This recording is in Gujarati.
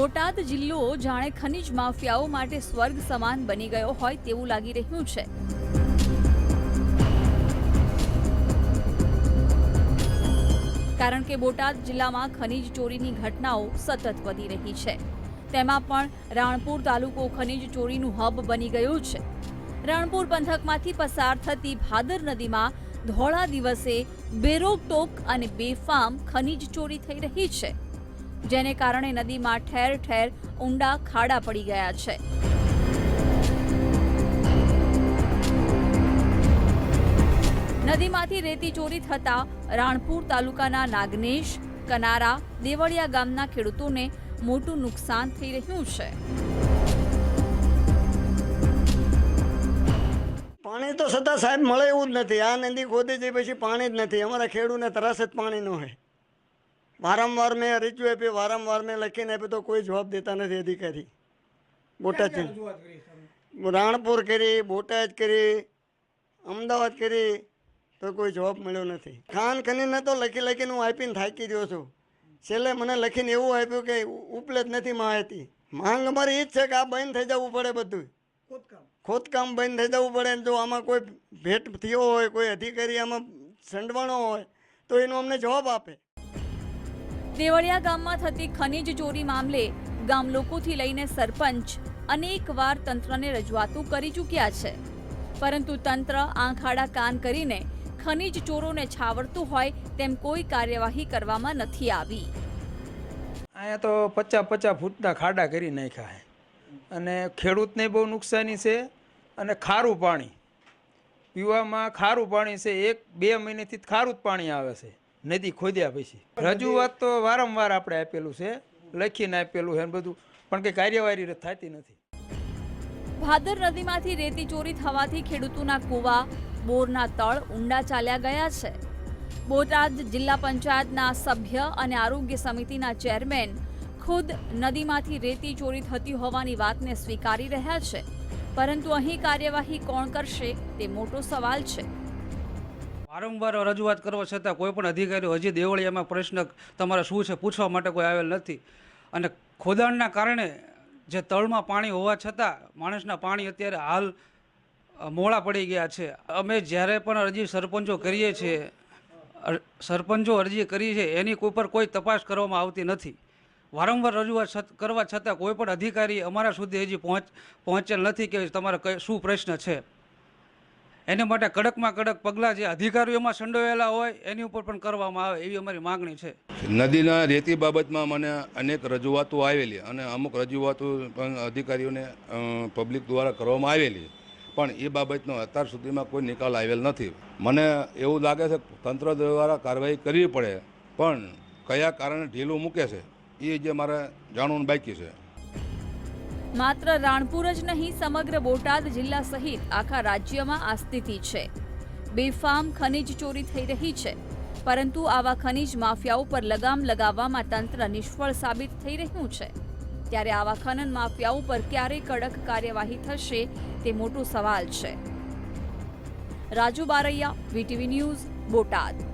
બોટાદ જિલ્લો જાણે ખનિજ માફિયાઓ માટે સ્વર્ગ સમાન બની ગયો હોય તેવું લાગી રહ્યું છે. કારણ કે બોટાદ જિલ્લામાં ખનિજ ચોરીની ઘટનાઓ સતત વધી રહી છે. તેમાં પણ રાણપુર તાલુકો ખનિજ ચોરીનું હબ બની ગયો છે. રાણપુર પંથકમાંથી પસાર થતી ભાદર નદીમાં ધોળા દિવસે બેરોકટોક અને બેફામ ખનિજ ચોરી થઈ રહી છે. જેને કારણે નદીમાં ઠેર ઠેર ઊંડા ખાડા પડી ગયા છે. નદીમાંથી રેતી ચોરી થતા રાણપુર તાલુકાના નાગનેશ, કનારા, દેવળિયા ગામના ખેડૂતોને મોટું નુકસાન થઈ રહ્યું છે. પાણી તો સદા સાહેબ મળે એવું જ નથી. આ નદી ખોદી જઈ પછી પાણી જ નથી. અમારા ખેડૂને ત્રાસ જ પાણી ન હોય. વારંવાર મેં અરજીઓ આપી વારંવાર મેં લખીને આપી તો કોઈ જવાબ દેતા નથી અધિકારી. બોટાદ રાણપુર કરી બોટાદ કરી અમદાવાદ કરી તો કોઈ જવાબ મળ્યો નથી. ખાન ખનીને તો લખી લખીને હું આપીને થાકી ગયો છું. છેલ્લે મને લખીને એવું આપ્યું કે ઉપલે જ નથી માહિતી માંગ અમારી એ જ છે કે આ બંધ થઈ જવું પડે બધું. ખોદકામ. બંધ થઈ જવું પડે જો આમાં કોઈ ભેટ થયો હોય કોઈ અધિકારી આમાં સંડવાણો હોય તો એનો અમને જવાબ આપે. દેવળિયા ગામમાં થતી ખનીજ ચોરી મામલે ગામ લોકોથી લઈને સરપંચ અનેકવાર તંત્રને રજૂઆતો કરી ચૂક્યા છે. પરંતુ તંત્ર આંખાડા કાન કરીને ખનીજ ચોરોને છાવરતું હોય તેમ કોઈ કાર્યવાહી કરવામાં નથી આવી. અહીંયા તો પચાસ પચાસ ફૂટના ખાડા કરી નાખ્યા છે. અને ખેડૂતને બહુ નુકસાની છે અને ખારું પાણી. પીવામાં ખારું પાણી છે. એક બે મહિનેથી ખારું જ પાણી આવે છે. નદી ખોદ્યા પછી. રજૂઆત તો વારંવાર આપણે આપેલું છે લખીને આપેલું છે બધું પણ કંઈ કાર્યવાહી થતી નથી. ભાદર નદીમાંથી રેતી ચોરી થવાથી ખેડૂતોના કૂવા બોરના તળ ઊંડા ચાલ્યા ગયા છે. બોટાદ જિલ્લા પંચાયતના સભ્ય અને આરોગ્ય સમિતિના ચેરમેન ખુદ નદીમાંથી રેતી ચોરી થતી હોવાની વાતને સ્વીકારી રહ્યા છે. પરંતુ અહીં કાર્યવાહી કોણ કરશે તે મોટો સવાલ છે. વારંવાર રજૂઆત કરવા છતાં કોઈ પણ અધિકારીઓ હજી દેવળિયામાં પ્રશ્ન તમારે શું છે પૂછવા માટે કોઈ આવેલ નથી. અને ખોદાણના કારણે જે તળમાં પાણી હોવા છતાં માણસના પાણી અત્યારે હાલ મોડા પડી ગયા છે. અમે જ્યારે પણ અરજી સરપંચો કરીએ છીએ સરપંચો અરજી કરી છે, એની કોઈ પર કોઈ તપાસ કરવામાં આવતી નથી. વારંવાર રજૂઆત કરવા છતાં કોઈ પણ અધિકારી અમારા સુધી હજી પહોંચ, પહોંચેલ નથી કે તમારે શું પ્રશ્ન છે. એને માટે કડકમાં કડક પગલાં જે અધિકારીઓમાં સંડોવાયેલા હોય, એની ઉપર પણ કરવામાં આવે એવી અમારી માગણી છે. નદીના રેતી બાબતમાં મને અનેક રજૂઆતો આવેલી અને અમુક રજૂઆતો પણ અધિકારીઓને પબ્લિક દ્વારા કરવામાં આવેલી. પણ એ બાબતનો અત્યાર સુધીમાં કોઈ નિકાલ આવેલ નથી. મને એવું લાગે છે તંત્ર દ્વારા કાર્યવાહી કરવી પડે, પણ કયા કારણે ઢીલું મૂકે છે, એ જે મારે જાણવું બાકી છે. માત્ર રાણપુર જ નહીં, સમગ્ર બોટાદ જિલ્લા સહિત આખા રાજ્યમાં આ સ્થિતિ છે. બેફામ ખનીજ ચોરી થઈ રહી છે. પરંતુ આવા ખનીજ માફિયાઓ પર લગામ લગાવવામાં તંત્ર નિષ્ફળ સાબિત થઈ રહ્યું છે. ત્યારે આવા ખનન માફિયાઓ પર ક્યારે કડક કાર્યવાહી થશે તે મોટો સવાલ છે. Raju Baraiya, VTV news, Botad.